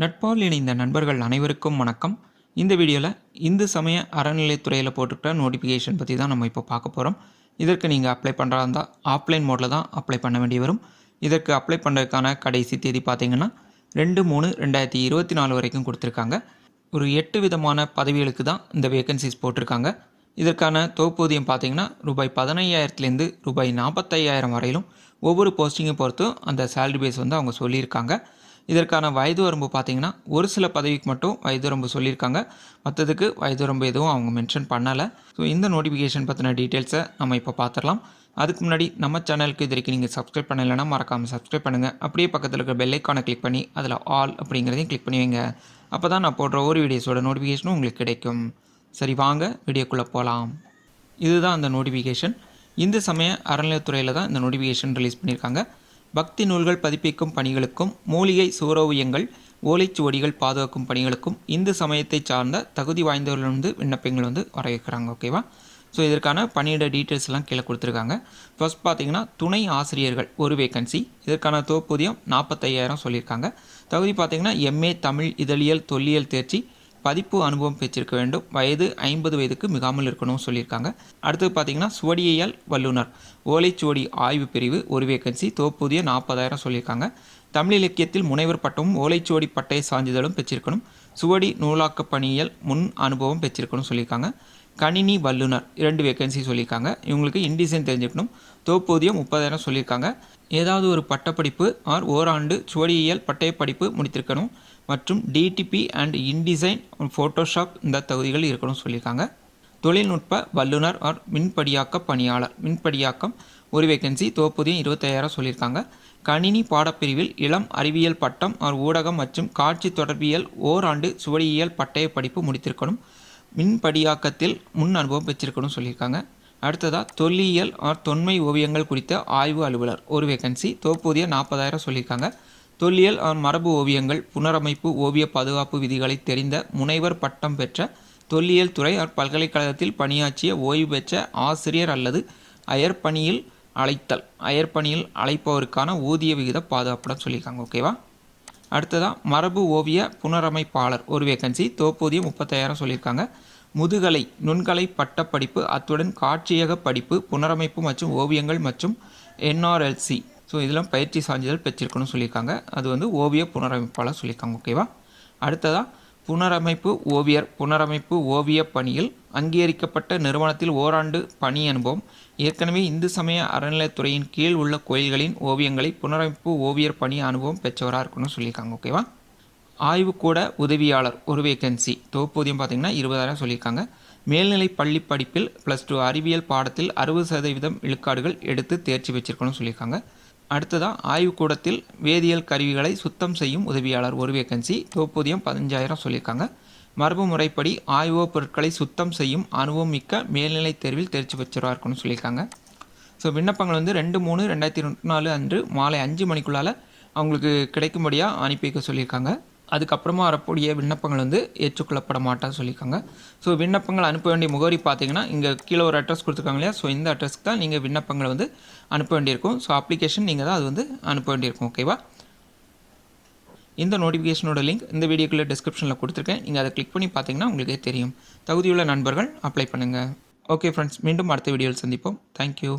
நட்பால் இணைந்த நண்பர்கள் அனைவருக்கும் வணக்கம். இந்த வீடியோவில் இந்து சமய அறநிலைத்துறையில் போட்டுக்கிட்ட நோட்டிஃபிகேஷன் பற்றி தான் நம்ம இப்போ பார்க்க போகிறோம் இதற்கு நீங்கள் அப்ளை பண்ணுறதா இருந்தால் ஆஃப்லைன் மோடில் தான் அப்ளை பண்ண வேண்டி வரும். இதற்கு அப்ளை பண்ணுறதுக்கான கடைசி தேதி பார்த்தீங்கன்னா ரெண்டு மூணு ரெண்டாயிரத்தி இருபத்தி நாலு வரைக்கும் கொடுத்துருக்காங்க. ஒரு எட்டு விதமான பதவிகளுக்கு தான் இந்த வேகன்சிஸ் போட்டிருக்காங்க. இதற்கான தொகுப்பூதியம் பார்த்தீங்கன்னா ரூபாய் பதினையாயிரத்துலேருந்து ரூபாய் நாற்பத்தையாயிரம் வரையிலும் ஒவ்வொரு போஸ்டிங்கை பொறுத்தும் அந்த சேலரி பேஸ் வந்து அவங்க சொல்லியிருக்காங்க. இதற்கான வயது வரம்பு பார்த்தீங்கன்னா ஒரு சில பதவிக்கு மட்டும் வயது வரம்பு சொல்லியிருக்காங்க. மற்றதுக்கு வயது வரம்பு எதுவும் அவங்க மென்ஷன் பண்ணலை. ஸோ இந்த நோட்டிஃபிகேஷன் பற்றின டீட்டெயில்ஸை நம்ம இப்போ பார்த்துடலாம் அதுக்கு முன்னாடி நம்ம சேனலுக்கு இது வரைக்கும் நீங்கள் சப்ஸ்கிரைப் பண்ணலைன்னா மறக்காமல் சப்ஸ்கிரைப் பண்ணுங்கள் அப்படியே பக்கத்தில் இருக்கிற பெல் ஐக்கானை கிளிக் பண்ணி அதில் ஆல் அப்படிங்கிறதையும் கிளிக் பண்ணி வைங்க. அப்போ தான் நான் போடுற ஒரு வீடியோஸோட நோட்டிஃபிகேஷனும் உங்களுக்கு கிடைக்கும். சரி வாங்க வீடியோக்குள்ளே போகலாம் இதுதான் அந்த நோட்டிஃபிகேஷன் இந்த சமய அறநிலையத்துறையில் தான் இந்த நோட்டிஃபிகேஷன் ரிலீஸ் பண்ணியிருக்காங்க. பக்தி நூல்கள் பதிப்பிக்கும் பணிகளுக்கும் மூலிகை சூரோவியங்கள் ஓலைச்சுவடிகள் பாதுகாக்கும் பணிகளுக்கும் இந்து சமயத்தை சார்ந்த தகுதி வாய்ந்தவர்கள் வந்து விண்ணப்பங்கள் வந்து வர வைக்கிறாங்க ஓகேவா ஸோ இதற்கான பணியிட டீட்டெயில்ஸ் எல்லாம் கீழே கொடுத்துருக்காங்க. ஃபர்ஸ்ட் பார்த்தீங்கன்னா துணை ஆசிரியர்கள் ஒரு வேகன்சி இதற்கான தொகுப்பூதியம் நாற்பத்தையாயிரம் சொல்லியிருக்காங்க. தகுதி பார்த்திங்கன்னா எம்ஏ தமிழ் இதழியல் தொல்லியல் தேர்ச்சி பதிப்பு அனுபவம் பெற்றிருக்க வேண்டும். வயது ஐம்பது வயதுக்கு மிகாமல் இருக்கணும்னு சொல்லியிருக்காங்க. அடுத்தது பார்த்தீங்கன்னா சுவடியியல் வல்லுனர். ஓலைச்சுவடி ஆய்வு பிரிவு ஒரு வேக்கன்சி தோப்புதிய நாற்பதாயிரம் சொல்லியிருக்காங்க. தமிழ் இலக்கியத்தில் முனைவர் பட்டமும் ஓலைச்சுவடி பட்டய சான்றிதழும் பெற்றிருக்கணும். சுவடி நூலாக்க பணியியல் முன் அனுபவம் பெற்றிருக்கணும் சொல்லியிருக்காங்க. கணினி வல்லுனர் இரண்டு வேக்கன்சி சொல்லியிருக்காங்க. இவங்களுக்கு இன்டிசைன் தெரிஞ்சுக்கணும். தோப்பூதியம் முப்பதாயிரம் சொல்லியிருக்காங்க. ஏதாவது ஒரு பட்டப்படிப்பு ஆர் ஓராண்டு சுவடியியல் பட்டயப்படிப்பு முடித்திருக்கணும் மற்றும் டிடிபி அண்ட் இன்டிசைன் ஃபோட்டோஷாப் இந்த தகுதிகள் இருக்கணும்னு சொல்லியிருக்காங்க. தொழில்நுட்ப வல்லுனர் ஆர் மின்படியாக்க பணியாளர். மின்படியாக்கம் ஒரு வேகன்சி தோப்புதியும் இருபத்தையாயிரம் சொல்லியிருக்காங்க. கணினி பாடப்பிரிவில் இளம் அறிவியல் பட்டம் ஆர் ஊடகம் மற்றும் காட்சி தொடர்பியல் ஓராண்டு சுவடியியல் பட்டய படிப்பு முடித்திருக்கணும். மின்படியாக்கத்தில் முன் அனுபவம் பெற்றிருக்கணும் சொல்லியிருக்காங்க. அடுத்ததாக தொல்லியல் ஆர் தொன்மை ஓவியங்கள் குறித்த ஆய்வு அலுவலர். ஒரு வேகன்சி தோப்பூதியம் நாற்பதாயிரம் சொல்லியிருக்காங்க. தொல்லியல் ஆர் மரபு ஓவியங்கள் புனரமைப்பு ஓவிய பாதுகாப்பு விதிகளை தெரிந்த முனைவர் பட்டம் பெற்ற தொல்லியல் துறை ஆர் பல்கலைக்கழகத்தில் பணியாற்றிய ஓய்வு பெற்ற ஆசிரியர் அல்லது அயற்பணியில் அழைத்தல் அயற்பணியில் அழைப்பவருக்கான ஊதிய விகித பாதுகாப்புடன் சொல்லியிருக்காங்க. ஓகேவா அடுத்ததாக மரபு ஓவிய புனரமைப்பாளர். ஒரு வேகன்சி தோப்பூதியம் முப்பத்தாயிரம் சொல்லியிருக்காங்க. முதுகலை நுண்கலை பட்டப்படிப்பு அத்துடன் காட்சியக படிப்பு புனரமைப்பு மற்றும் ஓவியங்கள் மற்றும் என்ஆர்எல்சி ஸோ இதெல்லாம் பயிற்சி சான்றிதழ் பெற்றிருக்கணும்னு சொல்லியிருக்காங்க. அது வந்து ஓவிய புனரமைப்பாளர் சொல்லியிருக்காங்க ஓகேவா அடுத்ததாக புனரமைப்பு ஓவியர் புனரமைப்பு ஓவிய பணியில் அங்கீகரிக்கப்பட்ட நிறுவனத்தில் ஓராண்டு பணி அனுபவம் ஏற்கனவே இந்து சமய அறநிலையத்துறையின் கீழ் உள்ள கோயில்களின் ஓவியங்களை புனரமைப்பு ஓவியர் பணி அனுபவம் பெற்றவராக இருக்கணும்னு சொல்லியிருக்காங்க ஓகேவா ஆய்வுக்கூட உதவியாளர் ஒரு வேக்கன்சி தொகுப்பூதியம் பார்த்திங்கன்னா இருபதாயிரம் சொல்லியிருக்காங்க. மேல்நிலை பள்ளி படிப்பில் ப்ளஸ் டூ அறிவியல் பாடத்தில் அறுபது சதவீதம் விழுக்காடுகள் எடுத்து தேர்ச்சி பெற்றிருக்கணும்னு சொல்லியிருக்காங்க. அடுத்ததாக ஆய்வுக்கூடத்தில் வேதியியல் கருவிகளை சுத்தம் செய்யும் உதவியாளர் ஒரு வேக்கன்சி தொகுப்பூதியம் பதினஞ்சாயிரம் சொல்லியிருக்காங்க. மரபு முறைப்படி ஆய்வுப் பொருட்களை சுத்தம் செய்யும் அனுபவம் மிக்க மேல்நிலை தேர்வில் தேர்ச்சி பெற்றவராக இருக்கணும்னு சொல்லியிருக்காங்க. ஸோ விண்ணப்பங்கள் வந்து ரெண்டு மூணு ரெண்டாயிரத்தி இருபத்தி நாலு அன்று மாலை அஞ்சு மணிக்குள்ளால் அவங்களுக்கு கிடைக்கும்படியாக அனுப்பி வைக்க சொல்லியிருக்காங்க. அதுக்கப்புறமா வரக்கூடிய விண்ணப்பங்கள் வந்து ஏற்றுக்கொள்ளப்பட மாட்டான்னு சொல்லியிருக்காங்க. ஸோ விண்ணப்பங்கள் அனுப்ப வேண்டிய முகவரி பார்த்தீங்கன்னா இங்கே கீழே ஒரு அட்ரஸ் கொடுத்துருக்காங்க இல்லையா? ஸோ இந்த அட்ரஸ்க்கு தான் நீங்கள் விண்ணப்பங்களை வந்து அனுப்ப வேண்டியிருக்கும். ஸோ அப்ளிகேஷன் நீங்கள் தான் அது வந்து அனுப்ப வேண்டியிருக்கும் ஓகேவா இந்த நோட்டிஃபிகேஷனோட லிங்க் இந்த வீடியோக்குள்ளே டிஸ்கிரிப்ஷனில் கொடுத்துருக்கேன். நீங்கள் அதை கிளிக் பண்ணி பார்த்தீங்கன்னா உங்களுக்கே தெரியும். தகுதியுள்ள நண்பர்கள் அப்ளை பண்ணுங்கள் ஓகே ஃப்ரெண்ட்ஸ் மீண்டும் அடுத்த வீடியோவில் சந்திப்போம். தேங்க்யூ